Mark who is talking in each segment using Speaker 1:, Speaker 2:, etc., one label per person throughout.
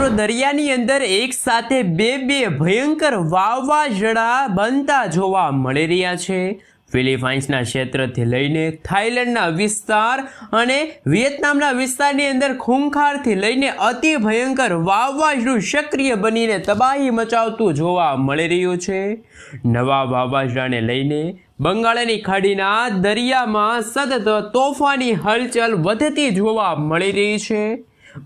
Speaker 1: મિત્રો, દરિયાની અંદર એક સાથે બે બે ભયંકર વાવાઝોડા બનતા જોવા મળી રહ્યા છે. ફિલિપાઇન્સના ક્ષેત્રથી લઈને થાઇલેન્ડના વિસ્તાર અને વિયેતનામના વિસ્તારની અંદર ખૂંખારથી લઈને અતિ ભયંકર વાવાઝોડું સક્રિય બનીને તબાહી મચાવતું જોવા મળી રહ્યું છે. નવા વાવાઝોડાને લઈને બંગાળની ખાડીના દરિયામાં સતત તોફાની હલચલ વધતી જોવા મળી રહી છે.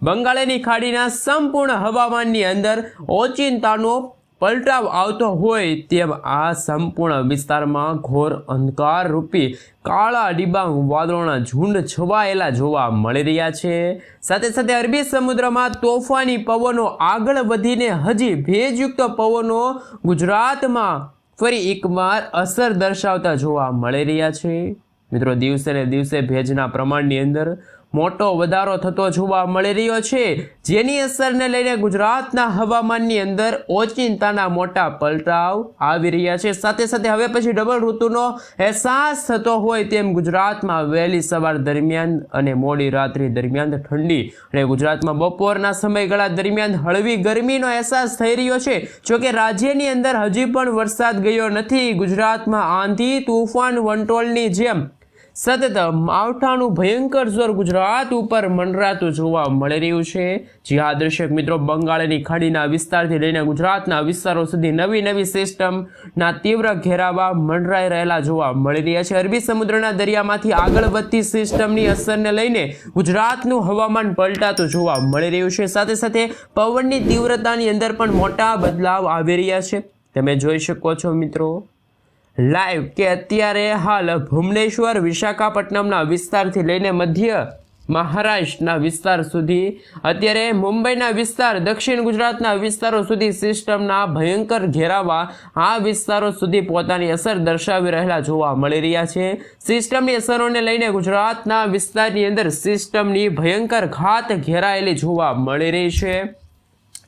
Speaker 1: બંગાળની ખાડીના સંપૂર્ણ હવામાનની અંદર ઓચિંતાનો પલટાવ આવતો હોય તેમ આ સંપૂર્ણ વિસ્તારમાં ઘોર અંધકાર રૂપી કાળા ડિબાંગ વાદળોના ઝુંડ છવાયેલા જોવા મળી રહ્યા છે. સાથે સાથે અરબી સમુદ્રમાં તોફાની પવનો આગળ વધીને હજી ભેજયુક્ત પવનો ગુજરાતમાં ફરી એકવાર અસર દર્શાવતા જોવા મળી રહ્યા છે. મિત્રો, દિવસે ને દિવસે ભેજના પ્રમાણની અંદર મોટો વધારો થતો જોવા મળી રહ્યો છે. જેની અસરને લઈને ગુજરાતના હવામાનની અંદર ઓચિંતાના મોટા પલટાવ આવી રહ્યા છે. સાથે સાથે હવે પછી ડબલ ઋતુનો અહેસાસ થતો હોય તેમ ગુજરાતમાં વહેલી સવાર દરમિયાન અને મોડી રાત્રિ દરમિયાન ઠંડી અને ગુજરાતમાં બપોરના સમયગાળા દરમિયાન હળવી ગરમીનો અહેસાસ થઈ રહ્યો છે. જોકે રાજ્યની અંદર હજી પણ વરસાદ ગયો નથી. ગુજરાતમાં આંધી, તુફાન, વંટોળની જેમ સતત માવઠાનું ભયંકર સ્વર ગુજરાત ઉપર મંડરાતું જોવા મળી રહ્યું છે. જે હા, દર્શક મિત્રો, બંગાળની ખાડીના વિસ્તારથી લઈને ગુજરાતના વિસ્તારો સુધી નવી નવી સિસ્ટમના તીવ્ર ઘેરાવા મંડરાઈ રહેલા જોવા મળી રહ્યા છે. અરબી સમુદ્રના દરિયામાંથી આગળ વધતી સિસ્ટમની અસરને લઈને ગુજરાતનું હવામાન પલટાતું જોવા મળી રહ્યું છે. સાથે સાથે પવનની તીવ્રતાની અંદર પણ મોટા બદલાવ આવી રહ્યા છે. તમે જોઈ શકો છો મિત્રો. લાઈવ કે અત્યારે હાલ ભુવનેશ્વર, વિશાખાપટ્ટનમના વિસ્તારથી લઈને મધ્ય મહારાષ્ટ્રના વિસ્તાર સુધી. અત્યારે મુંબઈના વિસ્તાર, દક્ષિણ ગુજરાતના વિસ્તારો સુધી સિસ્ટમના ભયંકર ઘેરાવા આ વિસ્તારો સુધી પોતાની અસર દર્શાવી રહેલા જોવા મળી રહ્યા છે. સિસ્ટમની અસરોને લઈને ગુજરાતના વિસ્તારની અંદર સિસ્ટમની ભયંકર ઘાત ઘેરાયેલી જોવા મળી રહી છે.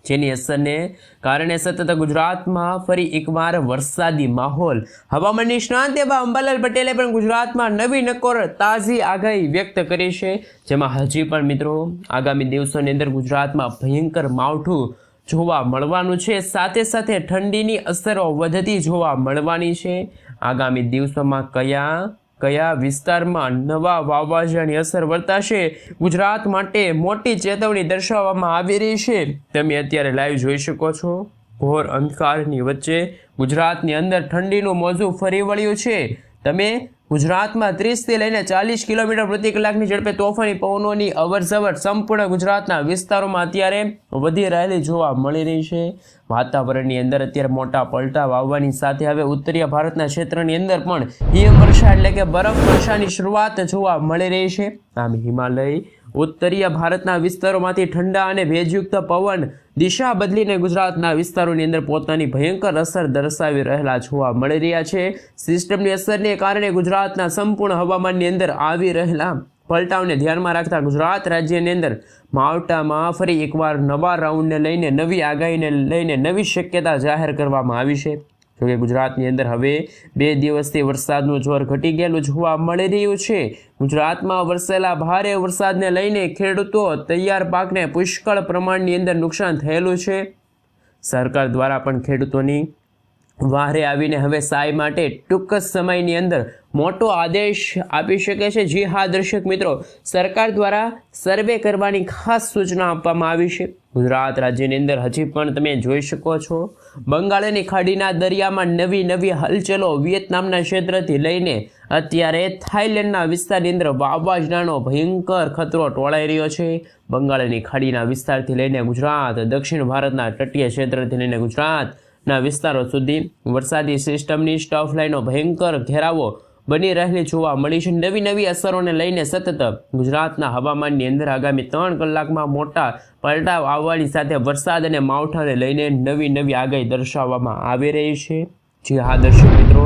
Speaker 1: જેની અસરને કારણે સતત ગુજરાતમાં ફરી એકવાર વરસાદી માહોલ. હવામાન નિષ્ણાંત એવા અંબાલાલ પટેલે પણ ગુજરાતમાં નવી નકોર તાજી આગાહી વ્યક્ત કરી છે. જેમાં હજી પણ મિત્રો, આગામી દિવસોની અંદર ગુજરાતમાં ભયંકર માવઠું જોવા મળવાનું છે. સાથે સાથે ઠંડીની અસરો વધતી જોવા મળવાની છે. આગામી દિવસોમાં કયા કયા વિસ્તારમાં નવા વાવાઝાની અસર વર્તાશે? ગુજરાત માટે મોટી ચેતવણી દર્શાવવામાં આવી રહી છે. તમે અત્યારે લાઈવ જોઈ શકો છો. ઘોર અંધકારની વચ્ચે ગુજરાતની અંદર ઠંડીનું મોજું ફરી વળ્યું છે. તમે ગુજરાતમાં ત્રીસથી લઈને ચાલીસ કિલોમીટર પ્રતિ કલાકની ઝડપે તોફાની પવનોની અવરજવર સંપૂર્ણ ગુજરાતના વિસ્તારોમાં અત્યારે વધી રહેલી જોવા મળી રહી છે. વાતાવરણની અંદર અત્યારે મોટા પલટા વાવવાની સાથે હવે ઉત્તરીય ભારતના ક્ષેત્રની અંદર પણ હિમવર્ષા એટલે કે બરફ વર્ષાની શરૂઆત જોવા મળી રહી છે. આમ હિમાલય ઉત્તરીય ભારતના વિસ્તારોમાંથી ઠંડા અને ભેજયુક્ત પવન દિશા બદલીને ગુજરાતના વિસ્તારોની અંદર પોતાની ભયંકર અસર દર્શાવી રહેલા જોવા મળી રહ્યા છે. સિસ્ટમની અસરને કારણે ગુજરાતના સંપૂર્ણ હવામાનની અંદર આવી રહેલા પલટાવને ધ્યાનમાં રાખતા ગુજરાત રાજ્યની અંદર માવટામાં ફરી એકવાર નવા રાઉન્ડને લઈને નવી આગાહીને લઈને નવી શક્યતા જાહેર કરવામાં આવી છે. જોકે ગુજરાતની અંદર હવે બે દિવસથી વરસાદનું જોર ઘટી ગયેલું જોવા મળી રહ્યું છે. ગુજરાતમાં વરસેલા ભારે વરસાદને લઈને ખેડૂતો તૈયાર પાકને પુષ્કળ પ્રમાણની અંદર નુકસાન થયેલું છે. સરકાર દ્વારા પણ ખેડૂતોની વારે આવીને હવે સાય માટે ટૂંક જ સમયની અંદર મોટો આદેશ આપી શકે છે. જી હા, દર્શક મિત્રો, સરકાર દ્વારા સર્વે કરવાની ખાસ સૂચના આપવામાં આવી છે. ગુજરાત રાજ્યની અંદર હજી પણ તમે જોઈ શકો છો, બંગાળની ખાડીના દરિયામાં નવી નવી હલચલો વિયેતનામના ક્ષેત્રથી લઈને અત્યારે થાઇલેન્ડના વિસ્તારની અંદર વાવાઝોડાનો ભયંકર ખતરો ટોળાઈ રહ્યો છે. બંગાળની ખાડીના વિસ્તારથી લઈને ગુજરાત, દક્ષિણ ભારતના તટીય ક્ષેત્રથી લઈને ગુજરાતના વિસ્તારો સુધી વરસાદી સિસ્ટમની સ્ટફ લાઈનો ભયંકર ઘેરાવો બની રહેલી જોવા મળી છે. નવી નવી અસરોને લઈને સતત ગુજરાતના હવામાનની અંદર આગામી ત્રણ કલાકમાં મોટા પલટાવ આવવાની સાથે વરસાદ અને માવઠાને લઈને નવી નવી આગાહી દર્શાવવામાં આવી રહી છે. જી હા, દર્શક મિત્રો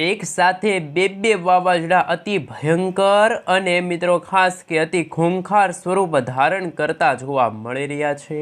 Speaker 1: એક સાથે બે બે વાવાઝોડા અતિ ભયંકર અને મિત્રો ખાસ કે અતિ ખૂંખાર સ્વરૂપ ધારણ કરતા જોવા મળી રહ્યા છે.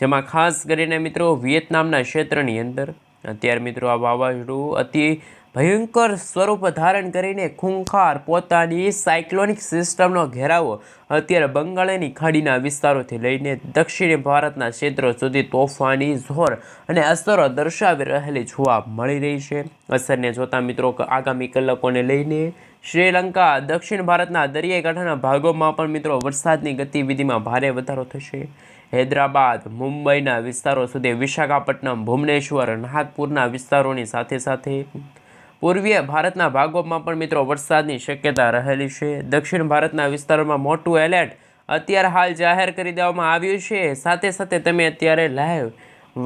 Speaker 1: જેમાં ખાસ કરીને મિત્રો વિયેતનામના ક્ષેત્રની અંદર અત્યારે મિત્રો આ વાવાઝોડું અતિ ભયંકર સ્વરૂપ ધારણ કરીને ખૂંખાર પોતાની સાયક્લોનિક સિસ્ટમનો ઘેરાવો અત્યારે બંગાળની ખાડીના વિસ્તારોથી લઈને દક્ષિણ ભારતના ક્ષેત્રો સુધી તોફાની જોર અને અસરો દર્શાવી રહેલી જોવા મળી રહી છે. અસરને જોતા મિત્રો આગામી કલાકોને લઈને શ્રીલંકા, દક્ષિણ ભારતના દરિયાઈકાંઠાના ભાગોમાં પણ મિત્રો વરસાદની ગતિવિધિમાં ભારે વધારો થશે. હૈદરાબાદ, મુંબઈના વિસ્તારો સુધી વિશાખાપટ્ટનમ, ભુવનેશ્વર, નાગપુરના વિસ્તારોની સાથે સાથે પૂર્વીય ભારતના ભાગોમાં પણ મિત્રો વરસાદની શક્યતા રહેલી છે. દક્ષિણ ભારતના વિસ્તારોમાં મોટું એલર્ટ અત્યારે હાલ જાહેર કરી દેવામાં આવ્યું છે. સાથે સાથે તમે અત્યારે લાઈવ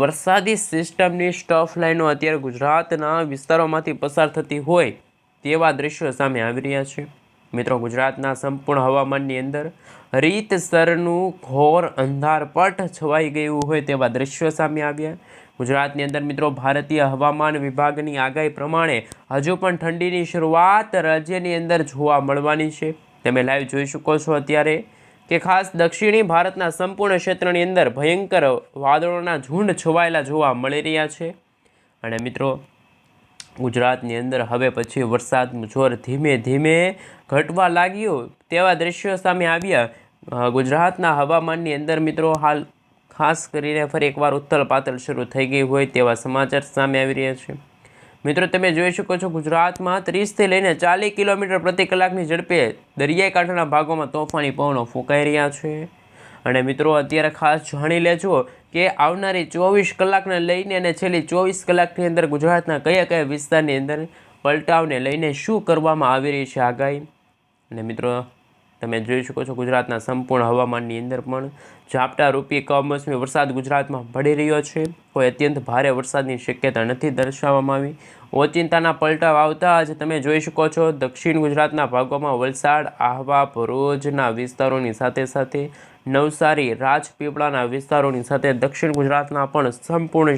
Speaker 1: વરસાદી સિસ્ટમની સ્ટફ લાઈનો અત્યારે ગુજરાતના વિસ્તારોમાંથી પસાર થતી હોય તેવા દ્રશ્યો સામે આવી રહ્યા છે. મિત્રો ગુજરાતના સંપૂર્ણ હવામાનની અંદર રીતસરનું ઘોર અંધારપટ છવાઈ ગયું હોય તેવા દ્રશ્યો સામે આવ્યા. ગુજરાતની અંદર મિત્રો ભારતીય હવામાન વિભાગની આગાહી પ્રમાણે હજુ પણ ઠંડીની શરૂઆત રાજ્યની અંદર જોવા મળવાની છે. તમે લાઈવ જોઈ શકો છો અત્યારે કે ખાસ દક્ષિણી ભારતના સંપૂર્ણ ક્ષેત્રની અંદર ભયંકર વાદળોના ઝુંડ છવાયેલા જોવા મળી રહ્યા છે. અને મિત્રો, ગુજરાતની અંદર હવે પછી વરસાદનું જોર ધીમે ધીમે ઘટવા લાગ્યું તેવા દ્રશ્યો સામે આવ્યા. ગુજરાતના હવામાનની અંદર મિત્રો હાલ ખાસ કરીને ફરી એકવાર ઉથલ પાતળ શરૂ થઈ ગઈ હોય તેવા સમાચાર સામે આવી રહ્યા છે. મિત્રો, તમે જોઈ શકો છો ગુજરાતમાં ત્રીસથી લઈને ચાલીસ કિલોમીટર પ્રતિ કલાકની ઝડપે દરિયાઈ કાંઠાના ભાગોમાં તોફાની પવનો ફૂંકાઈ રહ્યા છે. અને મિત્રો, અત્યારે ખાસ જાણી લેજો કે આવનારી ચોવીસ કલાકને લઈને અને છેલ્લી ચોવીસ કલાકની અંદર ગુજરાતના કયા કયા વિસ્તારની અંદર પલટાવને લઈને શું કરવામાં આવી રહી છે આગાહી? અને મિત્રો, તમે જોઈ શકો છો ગુજરાતના સંપૂર્ણ હવામાનની અંદર પણ ઝાપટા રૂપી કમોસમી વરસાદ ગુજરાતમાં પડી રહ્યો છે. કોઈ અત્યંત ભારે વરસાદની શક્યતા નથી દર્શાવવામાં આવી. ઓચિંતાના પલટાવ આવતા જ તમે જોઈ શકો છો, દક્ષિણ ગુજરાતના ભાગોમાં વલસાડ, આહવા, ભરૂચના વિસ્તારોની સાથે સાથે નવસારી, રાજપીપળાના વિસ્તારોની સાથે દક્ષિણ ગુજરાતના પણ સંપૂર્ણ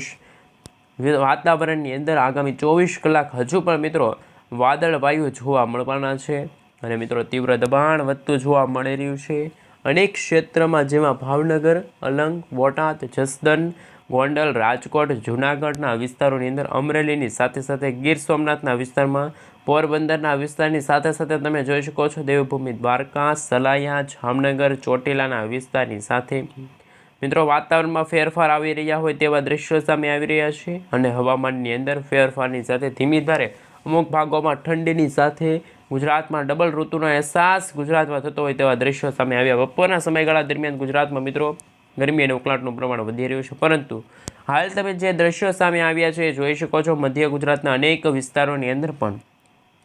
Speaker 1: વાતાવરણની અંદર આગામી ચોવીસ કલાક હજુ પણ મિત્રો વાદળ વાયુ જોવા મળવાના છે. અને મિત્રો તીવ્ર દબાણ વધતું જોવા મળી રહ્યું છે. અનેક ક્ષેત્રમાં જેમાં ભાવનગર, અલંગ, બોટાદ જસદન ગોંડલ, રાજકોટ, જૂનાગઢના વિસ્તારોની અંદર અમરેલીની સાથે સાથે ગીર સોમનાથના વિસ્તારમાં, પોરબંદરના વિસ્તારની સાથે સાથે તમે જોઈ શકો છો દેવભૂમિ દ્વારકા સલાયા જામનગર, ચોટીલાના વિસ્તારની સાથે. મિત્રો, વાતાવરણમાં ફેરફાર આવી રહ્યા હોય તેવા દ્રશ્યો સામે આવી રહ્યા છે અને હવામાનની અંદર ફેરફારની સાથે ધીમી ધારે અમુક ભાગોમાં ઠંડીની સાથે ગુજરાતમાં ડબલ ઋતુનો અહેસાસ ગુજરાતમાં થતો હોય તેવા દ્રશ્યો સામે આવ્યા. બપોરના સમયગાળા દરમિયાન ગુજરાતમાં મિત્રો ગરમી અને ઉકળાટનું પ્રમાણ વધી રહ્યું છે. પરંતુ હાલ તમે જે દ્રશ્યો સામે આવ્યા છે એ જોઈ શકો છો. મધ્ય ગુજરાતના અનેક વિસ્તારોની અંદર પણ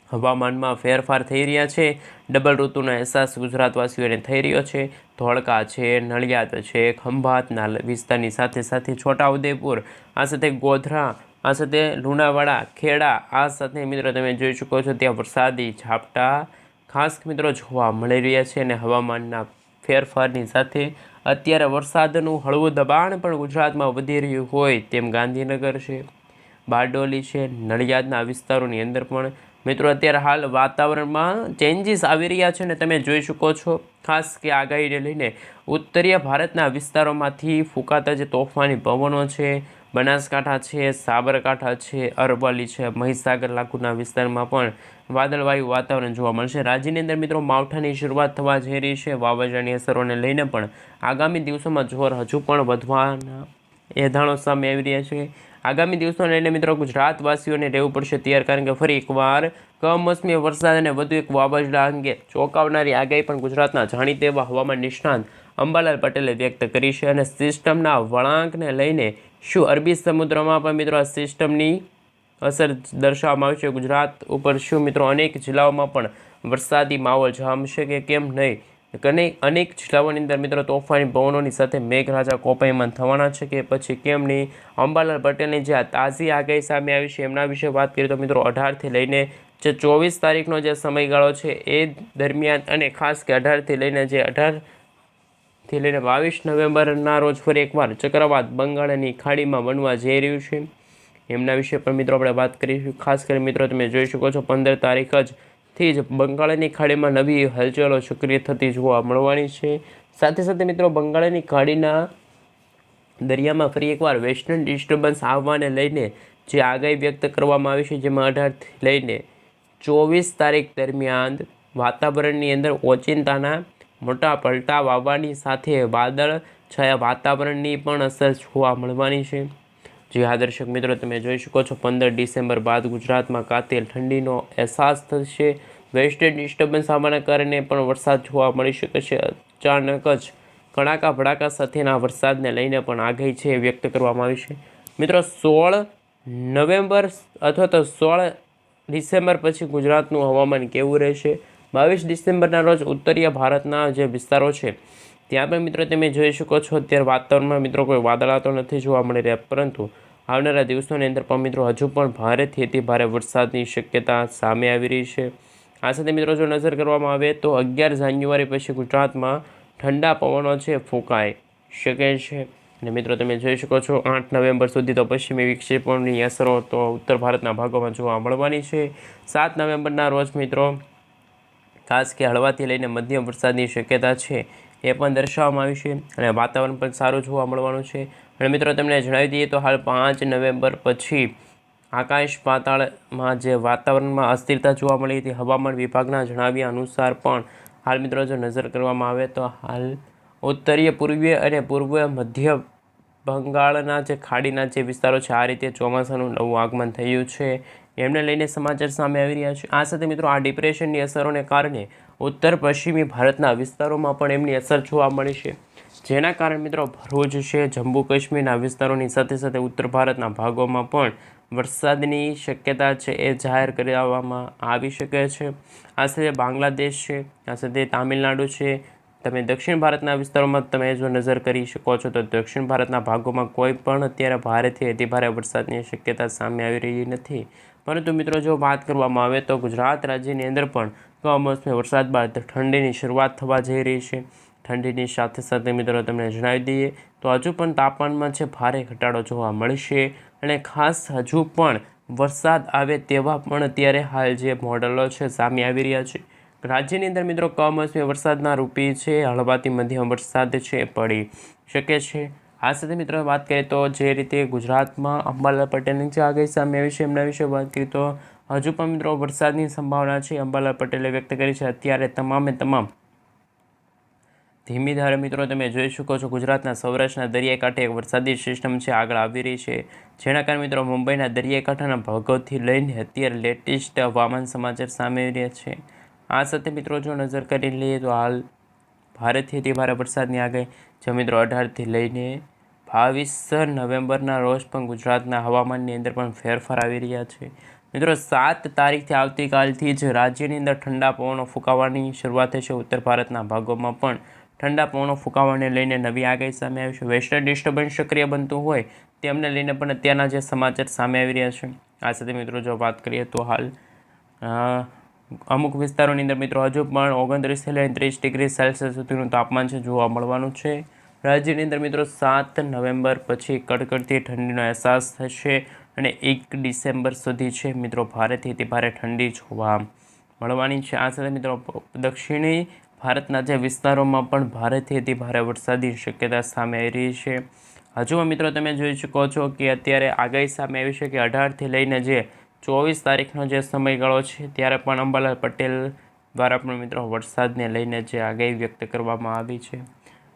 Speaker 1: હવામાનમાં ફેરફાર થઈ રહ્યા છે. ડબલ ઋતુનો અહેસાસ ગુજરાતવાસીઓને થઈ રહ્યો છે. ધોળકા છે નડિયાદ છે, ખંભાતના વિસ્તારની સાથે સાથે છોટાઉદેપુર, આ સાથે ગોધરા આ સાથે લુણાવાડા, ખેડા, આ સાથે મિત્રો તમે જોઈ શકો છો ત્યાં વરસાદી ઝાપટા ખાસ મિત્રો જોવા મળી રહ્યા છે અને હવામાનના ફેરફારની સાથે અત્યારે વરસાદનું હળવું દબાણ પણ ગુજરાતમાં વધી રહ્યું હોય તેમ ગાંધીનગર છે, બારડોલી છે, નડિયાદના વિસ્તારોની અંદર પણ મિત્રો અત્યારે હાલ વાતાવરણમાં ચેન્જીસ આવી રહ્યા છે ને તમે જોઈ શકો છો ખાસ કે આગાહીને લઈને ઉત્તરીય ભારતના વિસ્તારોમાંથી ફૂંકાતા જે તોફાની પવનો છે બનાસકાંઠા છે, સાબરકાંઠા છે, અરવલ્લી છે, મહીસાગર લાગુના વિસ્તારમાં પણ વાદળવાયુ વાતાવરણ જોવા મળશે. રાજ્યની અંદર મિત્રો માવઠાની શરૂઆત થવા જઈ રહી છે. વાવાઝોડાની અસરોને લઈને પણ આગામી દિવસોમાં જોર હજુ પણ વધવાના એધાણો સામે આવી રહ્યા છે. આગામી દિવસોને લઈને મિત્રો ગુજરાતવાસીઓને રહેવું પડશે તૈયાર, કારણ કે ફરી એકવાર કમોસમી વરસાદ અને વધુ એક વાવાઝોડા અંગે ચોંકાવનારી આગાહી પણ ગુજરાતના જાણીતા એવા હવામાન નિષ્ણાંત અંબાલાલ પટેલે વ્યક્ત કરી છે અને સિસ્ટમના વળાંકને લઈને શું અરબી સમુદ્રમાં પણ મિત્રો આ સિસ્ટમની અસર દર્શાવવામાં આવી છે? ગુજરાત ઉપર શું મિત્રો અનેક જિલ્લાઓમાં પણ વરસાદી માહોલ જામશે કે કેમ નહીં? અને અનેક જિલ્લાઓની અંદર મિત્રો તોફાની પવનોની સાથે મેઘરાજા કોપાયમાન થવાના છે કે પછી કેમ નહીં? અંબાલાલ પટેલની જે આ તાજી આગાહી સામે આવી છે એમના વિશે વાત કરીએ તો મિત્રો અઢારથી લઈને જે ચોવીસ તારીખનો જે સમયગાળો છે એ દરમિયાન અને ખાસ કે અઢારથી લઈને જે અઢાર થી લઈને બાવીસ નવેમ્બરના રોજ ફરી એકવાર ચક્રવાત બંગાળની ખાડીમાં બનવા જઈ રહ્યું છે. એમના વિશે પણ મિત્રો આપણે વાત કરીશું. ખાસ કરી મિત્રો તમે જોઈ શકો છો, પંદર તારીખ જ થી જ બંગાળની ખાડીમાં નવી હલચલો સક્રિય થતી જોવા મળવાની છે. સાથે સાથે મિત્રો બંગાળની ખાડીના દરિયામાં ફરી એકવાર વેસ્ટર્ન ડિસ્ટર્બન્સ આવવાને લઈને જે આગાહી વ્યક્ત કરવામાં આવી છે, જેમાં અઢારથી લઈને ચોવીસ તારીખ દરમિયાન વાતાવરણની અંદર ઓચિંતાના મોટા પલટા વાવવાની સાથે વાદળ છાયા વાતાવરણની પણ અસર જોવા મળવાની છે. જે હા, દર્શક મિત્રો, તમે જોઈ શકો છો, પંદર ડિસેમ્બર બાદ ગુજરાતમાં કાતિલ ઠંડીનો અહેસાસ થશે. વેસ્ટર્ન ડિસ્ટર્બન્સ આવવાના કારણે પણ વરસાદ જોવા મળી શકે છે. અચાનક જ કડાકા ભડાકા સાથેના વરસાદને લઈને પણ આગાહી છે વ્યક્ત કરવામાં આવી છે. મિત્રો, સોળ નવેમ્બર અથવા તો સોળ ડિસેમ્બર પછી ગુજરાતનું હવામાન કેવું રહેશે? બાવીસ ડિસેમ્બરના રોજ ઉત્તરીય ભારતના જે વિસ્તારો છે, ત્યાં પણ મિત્રો તમે જોઈ શકો છો, અત્યારે વાતાવરણમાં મિત્રો કોઈ વાદળા તો નથી જોવા મળી રહ્યા, પરંતુ આવનારા દિવસોની અંદર પણ મિત્રો હજુ પણ ભારેથી અતિ ભારે વરસાદની શક્યતા સામે આવી રહી છે. આ સાથે મિત્રો જો નજર કરવામાં આવે તો અગિયાર જાન્યુઆરી પછી ગુજરાતમાં ઠંડા પવનો છે, ફૂંકાઈ શકે છે. અને મિત્રો તમે જોઈ શકો છો, આઠ નવેમ્બર સુધી તો પશ્ચિમી વિક્ષેપોની અસરો તો ઉત્તર ભારતના ભાગોમાં જોવા મળવાની છે. સાત નવેમ્બરના રોજ મિત્રો ખાસ કે હળવાથી લઈને મધ્યમ વરસાદની શક્યતા છે, એ પણ દર્શાવવામાં આવી છે અને વાતાવરણ પણ સારું જોવા મળવાનું છે. અને મિત્રો, તમને જણાવી દઈએ તો હાલ પાંચ નવેમ્બર પછી આકાશ પાતાળમાં જે વાતાવરણમાં અસ્થિરતા જોવા મળી હતી, હવામાન વિભાગના જણાવ્યા અનુસાર પણ હાલ મિત્રો, જો નજર કરવામાં આવે તો હાલ ઉત્તરીય, પૂર્વીય અને પૂર્વ મધ્ય બંગાળના જે ખાડીના જે વિસ્તારો છે, આ રીતે ચોમાસાનું નવું આગમન થયું છે. એમને લઈને સમાચાર સામે આવી રહ્યા છે. આ સાથે મિત્રો આ ડિપ્રેશનની અસરોને કારણે ઉત્તર પશ્ચિમી ભારતના વિસ્તારોમાં પણ એમની અસર જોવા મળી છે. જેના કારણે મિત્રો ભરૂચ છે, જમ્મુ કાશ્મીરના વિસ્તારોની સાથે સાથે ઉત્તર ભારતના ભાગોમાં પણ વરસાદની શક્યતા છે એ જાહેર કરવામાં આવી શકે છે. આ સાથે બાંગ્લાદેશ છે, આ સાથે તામિલનાડુ છે. તમે દક્ષિણ ભારતના વિસ્તારોમાં તમે જો નજર કરી શકો છો તો દક્ષિણ ભારતના ભાગોમાં કોઈ પણ અત્યારે ભારેથી અતિભારે વરસાદની શક્યતા સામે આવી રહી નથી. પરંતુ મિત્રો, જો વાત કરવામાં આવે તો ગુજરાત રાજ્યની અંદર પણ કમોસમી વરસાદ બાદ ઠંડીની શરૂઆત થવા જઈ રહી છે. ઠંડીની સાથે સાથે મિત્રો, તમને જણાવી દઈએ તો હજુ પણ તાપમાનમાં છે ભારે ઘટાડો જોવા મળશે અને ખાસ હજુ પણ વરસાદ આવે તેવા પણ અત્યારે હાલ જે મોડલો છે, સામે આવી રહ્યા છે. રાજ્યની અંદર મિત્રો, કમોસમી વરસાદના રૂપી છે, હળવાથી મધ્યમ વરસાદ છે, પડી શકે છે. આ સાથે મિત્રો વાત કરીએ તો જે રીતે ગુજરાતમાં અંબાલાલ પટેલની જે આગાહી સામે છે એમના વિશે વાત કરીએ તો હજુ પણ મિત્રો વરસાદની સંભાવના છે. અંબાલાલ પટેલે વ્યક્ત કરી છે, અત્યારે તમામે તમામ ધીમી ધારે મિત્રો તમે જોઈ શકો છો, ગુજરાતના સૌરાષ્ટ્રના દરિયાકાંઠે એક વરસાદી સિસ્ટમ છે, આગળ આવી રહી છે. જેના કારણે મિત્રો મુંબઈના દરિયાકાંઠાના ભાગોથી લઈને અત્યારે લેટેસ્ટ હવામાન સમાચાર સામે આવી રહ્યા છે. આ સાથે મિત્રો જો નજર કરી લઈએ તો હાલ ભારેથી અતિ ભારે વરસાદની આગાહી જે મિત્રો અઢારથી લઈને બાવીસ નવેમ્બરના રોજ પણ ગુજરાતના હવામાનની અંદર પણ ફેરફાર આવી રહ્યા છે. મિત્રો, સાત તારીખથી આવતીકાલથી જ રાજ્યની અંદર ઠંડા પવનો ફૂંકાવાની શરૂઆત થશે. ઉત્તર ભારતના ભાગોમાં પણ ઠંડા પવનો ફૂંકાવાને લઈને નવી આગાહી સામે આવી છે. વેસ્ટર્ન ડિસ્ટર્બન્સ સક્રિય બનતું હોય તેમને લઈને પણ અત્યારના જે સમાચાર સામે આવી રહ્યા છે. આ સાથે મિત્રો, જો વાત કરીએ તો હાલ અમુક વિસ્તારોની અંદર મિત્રો, હજુ પણ ઓગણત્રીસથી લઈને ત્રીસ ડિગ્રી સેલ્સિયસ સુધીનું તાપમાન છે જોવા મળવાનું છે. રાજ્યની અંદર મિત્રો સાત નવેમ્બર પછી કડકડતી ઠંડીનો અહેસાસ થશે અને એક ડિસેમ્બર સુધી છે મિત્રો ભારેથી અતિ ભારે ઠંડી જોવા મળવાની છે. આ સાથે મિત્રો દક્ષિણી ભારતના જે વિસ્તારોમાં પણ ભારેથી અતિ ભારે વરસાદની શક્યતા સામે આવી રહી છે. હજુ મિત્રો તમે જોઈ શકો છો કે અત્યારે આગાહી સામે આવી છે કે અઢારથી લઈને જે ચોવીસ તારીખનો જે સમયગાળો છે ત્યારે પણ અંબાલાલ પટેલ દ્વારા પણ મિત્રો વરસાદને લઈને જે આગાહી વ્યક્ત કરવામાં આવી છે.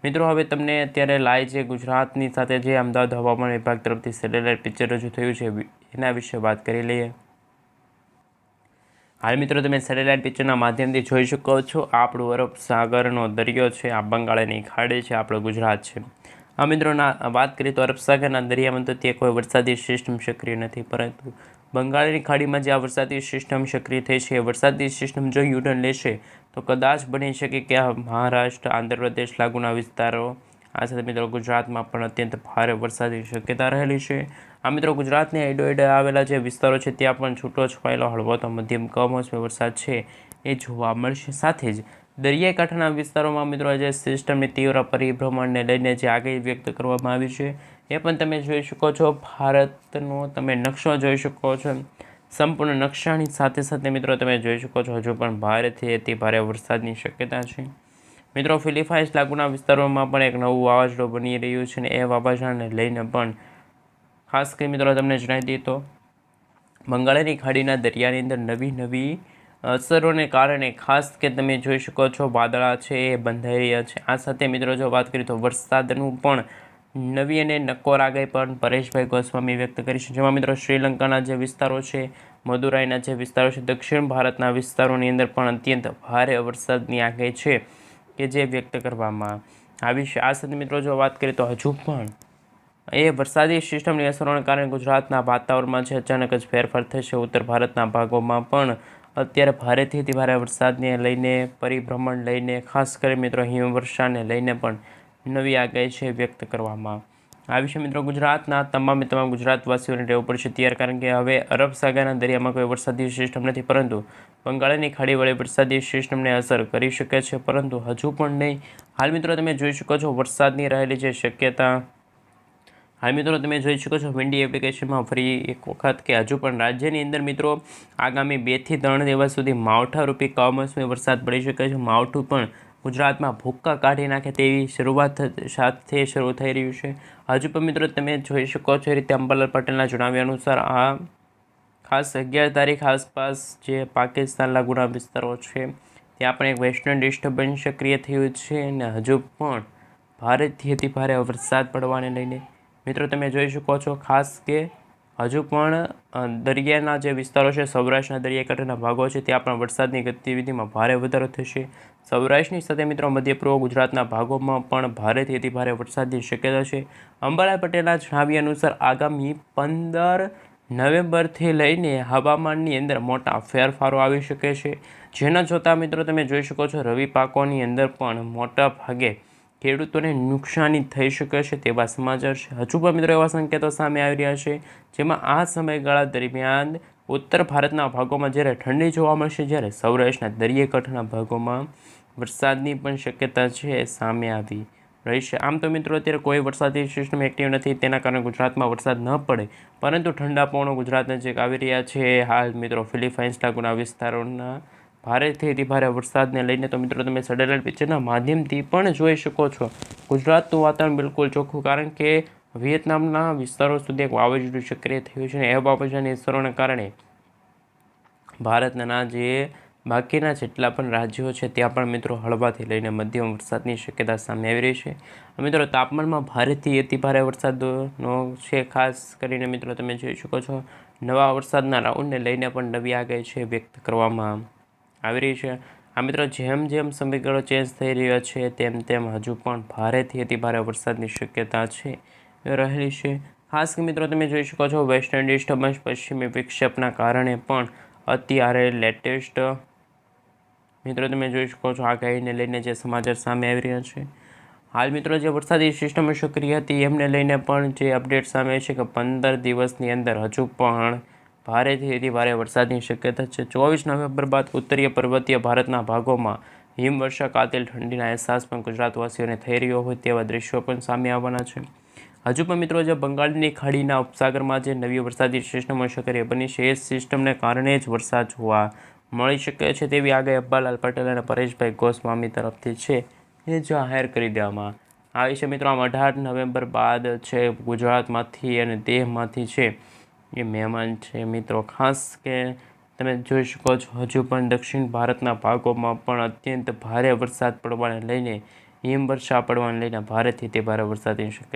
Speaker 1: મિત્રો, હવે તમને અત્યારે લાય છે ગુજરાતની સાથે જે અમદાવાદ હવામાન વિભાગ તરફથી સેટેલાઇટ પિક્ચર રજૂ થયું છે એના વિશે વાત કરી લઈએ. હાલ મિત્રો, તમે સેટેલાઇટ પિક્ચરના માધ્યમથી જોઈ શકો છો. આપણું અરબ સાગરનો દરિયો છે, આ બંગાળની ખાડી છે, આપણું ગુજરાત છે. આ મિત્રોના વાત કરીએ તો અરબ સાગરના દરિયામાં તો ત્યાં કોઈ વરસાદી સિસ્ટમ સક્રિય નથી, પરંતુ બંગાળની ખાડીમાં જે આ વરસાદી સિસ્ટમ સક્રિય થઈ છે, એ વરસાદી સિસ્ટમ જો યુટર્ન લેશે તો કદાચ બની શકે કે આ મહારાષ્ટ્ર, આંધ્રપ્રદેશ લાગુના વિસ્તારો, આ સાથે મિત્રો ગુજરાતમાં પણ અત્યંત ભારે વરસાદની શક્યતા રહેલી છે. આ મિત્રો ગુજરાતની એડોએડે આવેલા જે વિસ્તારો છે, ત્યાં પણ છૂટો છવાયેલો હળવો તો મધ્યમ કમોસમી વરસાદ છે, એ જોવા મળશે. સાથે જ દરિયાકાંઠાના વિસ્તારોમાં મિત્રો જે સિસ્ટમની તીવ્ર પરિભ્રમણને લઈને જે આગાહી વ્યક્ત કરવામાં આવી છે, એ પણ તમે જોઈ શકો છો. ભારતનો તમે નકશો જોઈ શકો છો. સંપૂર્ણ નકશાની સાથે સાથે મિત્રો તમે જોઈ શકો છો, હજુ પણ ભારેથી અતિ ભારે વરસાદની શક્યતા છે. મિત્રો ફિલિપાઇન્સ લાગુના વિસ્તારોમાં પણ એક નવું વાવાઝોડું બની રહ્યું છે અને એ વાવાઝોડાને લઈને પણ ખાસ કરી મિત્રો તમને જણાવી દઈએ તો બંગાળની ખાડીના દરિયાની અંદર નવી નવી અસરોને કારણે ખાસ કે તમે જોઈ શકો છો, વાદળા છે, એ બંધાઈ રહ્યા છે. આ સાથે મિત્રો જો વાત કરીએ તો વરસાદનું પણ નવી અને નક્કોર આગાહી પણ પરેશભાઈ ગોસ્વામી વ્યક્ત કરી છે. જેમાં મિત્રો શ્રીલંકાના જે વિસ્તારો છે, મદુરાઈના જે વિસ્તારો છે, દક્ષિણ ભારતના વિસ્તારોની અંદર પણ અત્યંત ભારે વરસાદની આગાહી છે કે જે વ્યક્ત કરવામાં આવી છે. આ સાથે મિત્રો જો વાત કરીએ તો હજુ પણ એ વરસાદી સિસ્ટમની અસરોને કારણે ગુજરાતના વાતાવરણમાં છે અચાનક જ ફેરફાર થશે, ઉત્તર ભારતના ભાગોમાં પણ અત્યારે ભારેથી અતિ ભારે વરસાદને લઈને, પરિભ્રમણ લઈને, ખાસ કરી મિત્રો હિમવર્ષાને લઈને પણ નવી આગાહી છે વ્યક્ત કરવામાં. આવી છે મિત્રો ગુજરાતના તમામે તમામ ગુજરાતવાસીઓને રહેવું પડશે ત્યારે કારણ કે હવે અરબ સાગરના દરિયામાં કોઈ વરસાદી સિસ્ટમ નથી, પરંતુ બંગાળની ખાડી વડે વરસાદી સિસ્ટમને અસર કરી શકે છે, પરંતુ હજુ પણ નહીં. હાલ મિત્રો તમે જોઈ શકો છો વરસાદની રહેલી જે શક્યતા હાલ મિત્રો તમે જોઈ શકો છો વિન્ડી એપ્લિકેશનમાં ફરી એક વખત કે હજુ પણ રાજ્યની અંદર મિત્રો આગામી બેથી ત્રણ દિવસ સુધી માવઠારૂપી કમોસમી વરસાદ પડી શકે છે. માવઠું પણ ગુજરાતમાં ભૂક્કા કાઢી નાખે તેવી શરૂઆત સાથે શરૂ થઈ રહ્યું છે. હજુ પણ મિત્રો તમે જોઈ શકો છો, એ રીતે અંબાલાલ પટેલના જણાવ્યા અનુસાર આ ખાસ અગિયાર તારીખ આસપાસ જે પાકિસ્તાનના ગુના વિસ્તારો છે, ત્યાં પણ એક વેસ્ટર્ન ડિસ્ટર્બન્સ સક્રિય થયું છે અને હજુ પણ ભારેથી અતિ ભારે વરસાદ પડવાને લઈને. મિત્રો, તમે જોઈ શકો છો ખાસ કે હજુ પણ દરિયાના જે વિસ્તારો છે, સૌરાષ્ટ્રના દરિયાકાંઠાના ભાગો છે, ત્યાં પણ વરસાદની ગતિવિધિમાં ભારે વધારો થશે. સૌરાષ્ટ્રની સાથે મિત્રો મધ્ય પૂર્વ ગુજરાતના ભાગોમાં પણ ભારેથી અતિ ભારે વરસાદની શક્યતા છે. અંબાલાલ પટેલના જણાવ્યા અનુસાર, આગામી પંદર નવેમ્બરથી લઈને હવામાનની અંદર મોટા ફેરફારો આવી શકે છે. જેના જોતા મિત્રો તમે જોઈ શકો છો, રવિ પાકોની અંદર પણ મોટા ભાગે ખેડૂતોને નુકસાની થઈ શકે છે તેવા સમાચાર છે. હજુ પણ મિત્રો એવા સંકેતો સામે આવી રહ્યા છે, જેમાં આ સમયગાળા દરમિયાન ઉત્તર ભારતના ભાગોમાં જ્યારે ઠંડી જોવા મળશે, જ્યારે સૌરાષ્ટ્રના દરિયાકાંઠાના ભાગોમાં વરસાદની પણ શક્યતા છે સામે આવી રહી છે. આમ તો મિત્રો અત્યારે કોઈ વરસાદી સિસ્ટમ એક્ટિવ નથી, તેના કારણે ગુજરાતમાં વરસાદ ન પડે, પરંતુ ઠંડા પવનો ગુજરાત નજીક આવી રહ્યા છે. હાલ મિત્રો ફિલિપાઇન્સ લાગુના વિસ્તારોના ભારેથી અતિ ભારે વરસાદને લઈને તો મિત્રો તમે સેટેલાઇટ પિક્ચરના માધ્યમથી પણ જોઈ શકો છો. ગુજરાતનું વાતાવરણ બિલકુલ ચોખ્ખું, કારણ કે વિયેતનામના વિસ્તારો સુધી એક વાવાઝોડું સક્રિય થયું છે અને એ વાવાઝોડાની અસરોને કારણે ભારતના જે બાકીના જેટલા પણ રાજ્યો છે, ત્યાં પણ મિત્રો હળવાથી લઈને મધ્યમ વરસાદની શક્યતા સામે આવી રહી છે. મિત્રો તાપમાનમાં ભારેથી અતિ ભારે વરસાદનો છે, ખાસ કરીને મિત્રો તમે જોઈ શકો છો. નવા વરસાદના રાઉન્ડને લઈને પણ નવી આગાહી છે વ્યક્ત કરવામાં આવી રહી છે. આ મિત્રો જેમ જેમ સમયગાળો ચેન્જ થઈ રહ્યો છે, તેમ તેમ હજુ પણ ભારેથી અતિ ભારે વરસાદની શક્યતા છે, રહેલી છે. ખાસ મિત્રો તમે જોઈ શકો છો વેસ્ટર્ન ડિસ્ટર્બન્સ પશ્ચિમી વિક્ષેપના કારણે પણ અત્યારે લેટેસ્ટ મિત્રો તમે જોઈ શકો છો આગાહીને લઈને જે સમાચાર સામે આવી રહ્યા છે. હાલ મિત્રો જે વરસાદી સિસ્ટમ સક્રિય હતી, એમને લઈને પણ જે અપડેટ સામે છે કે પંદર દિવસની અંદર હજુ પણ ભારેથી અતિ ભારે વરસાદની શક્યતા છે. ચોવીસ નવેમ્બર બાદ ઉત્તરીય પર્વતીય ભારતના ભાગોમાં હિમવર્ષા કાતિલ ઠંડીના અહેસાસ પણ ગુજરાતવાસીઓને થઈ રહ્યો હોય તેવા દ્રશ્યો પણ સામે આવવાના છે. હજુ પણ મિત્રો જે બંગાળની ખાડીના ઉપસાગરમાં જે નવી વરસાદી સિસ્ટમો સક્રિય બની છે. એ સિસ્ટમને કારણે જ વરસાદ જોવા મળી શકે છે તેવી આગાહી અબ્બાલાલ પટેલ અને પરેશભાઈ ગોસ્વામી તરફથી છે. એ જાહેર કરી દેવામાં આવી છે. મિત્રો, આમ અઢાર નવેમ્બર બાદ છે, ગુજરાતમાંથી અને દેહમાંથી છે. એ મહેમાન છે મિત્રો. ખાસ કે તમે જોઈ શકો છો, હજુ પણ દક્ષિણ ભારતના ભાગોમાં પણ અત્યંત ભારે વરસાદ પડવાને લઈને, હિમવર્ષા પડવાને લઈને ભારેથી તે ભારે વરસાદની શક્યતા